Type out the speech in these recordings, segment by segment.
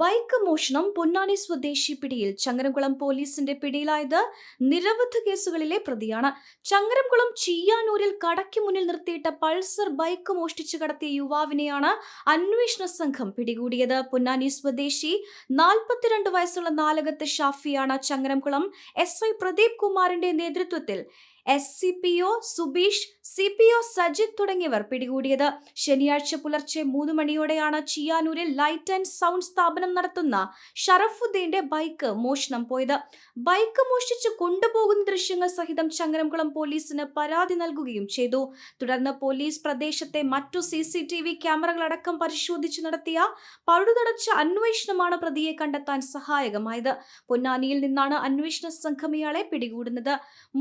Bike മോഷണം പൊന്നാനി സ്വദേശി പിടിയിൽ ചങ്ങരംകുളം പോലീസിന്റെ പിടിയിലായത് നിരവധി കേസുകളിലെ പ്രതിയാണ്. ചങ്ങരംകുളം ചീയാനൂരിൽ കടയ്ക്ക് മുന്നിൽ നിർത്തിയിട്ട പൾസർ ബൈക്ക് മോഷ്ടിച്ചു കടത്തിയ യുവാവിനെയാണ് അന്വേഷണ സംഘം പിടികൂടിയത്. പൊന്നാനി സ്വദേശി നാൽപ്പത്തിരണ്ട് വയസ്സുള്ള നാലകത്ത് ഷാഫിയാണ് ചങ്ങരംകുളം. എസ് ഐ പ്രദീപ് കുമാറിന്റെ നേതൃത്വത്തിൽ S C P O Subeesh C P O Sajith തുടങ്ങിയവർ പിടികൂടിയത്. ശനിയാഴ്ച പുലർച്ചെ മൂന്ന് മണിയോടെയാണ് ചിയാനൂരിൽ ലൈറ്റ് ആൻഡ് സൗണ്ട് സ്ഥാപനം നടത്തുന്ന ഷറഫുദ്ദീന്റെ ബൈക്ക് മോഷണം പോയത്. ബൈക്ക് മോഷ്ടിച്ച് കൊണ്ടുപോകുന്ന ദൃശ്യങ്ങൾ സഹിതം ചങ്ങരംകുളം പോലീസിന് പരാതി നൽകുകയും ചെയ്തു. തുടർന്ന് പോലീസ് പ്രദേശത്തെ മറ്റു സി സി ടി വി ക്യാമറകളടക്കം പരിശോധിച്ച് നടത്തിയ പഴുതടച്ച അന്വേഷണമാണ് പ്രതിയെ കണ്ടെത്താൻ സഹായകമായത്. പൊന്നാനിയിൽ നിന്നാണ് അന്വേഷണ സംഘം ഇയാളെ പിടികൂടുന്നത്.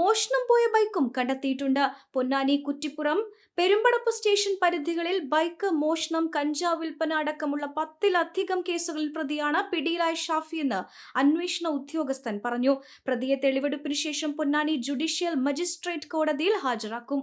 മോഷണം പോയ ബൈക്കും കണ്ടെത്തിയിട്ടുണ്ട്. പൊന്നാനി കുറ്റിപ്പുറം പെരുമ്പടപ്പ് സ്റ്റേഷൻ പരിധികളിൽ ബൈക്ക് മോഷണം കഞ്ചാവ് വിൽപ്പന അടക്കമുള്ള പത്തിലധികം കേസുകളിൽ പ്രതിയാണ് പിടിയിലായ ഷാഫി എന്ന് അന്വേഷണ ഉദ്യോഗസ്ഥൻ പറഞ്ഞു. പ്രതിയെ തെളിവെടുപ്പിന് ശേഷം പൊന്നാനി ജുഡീഷ്യൽ മജിസ്ട്രേറ്റ് കോടതിയിൽ ഹാജരാക്കും.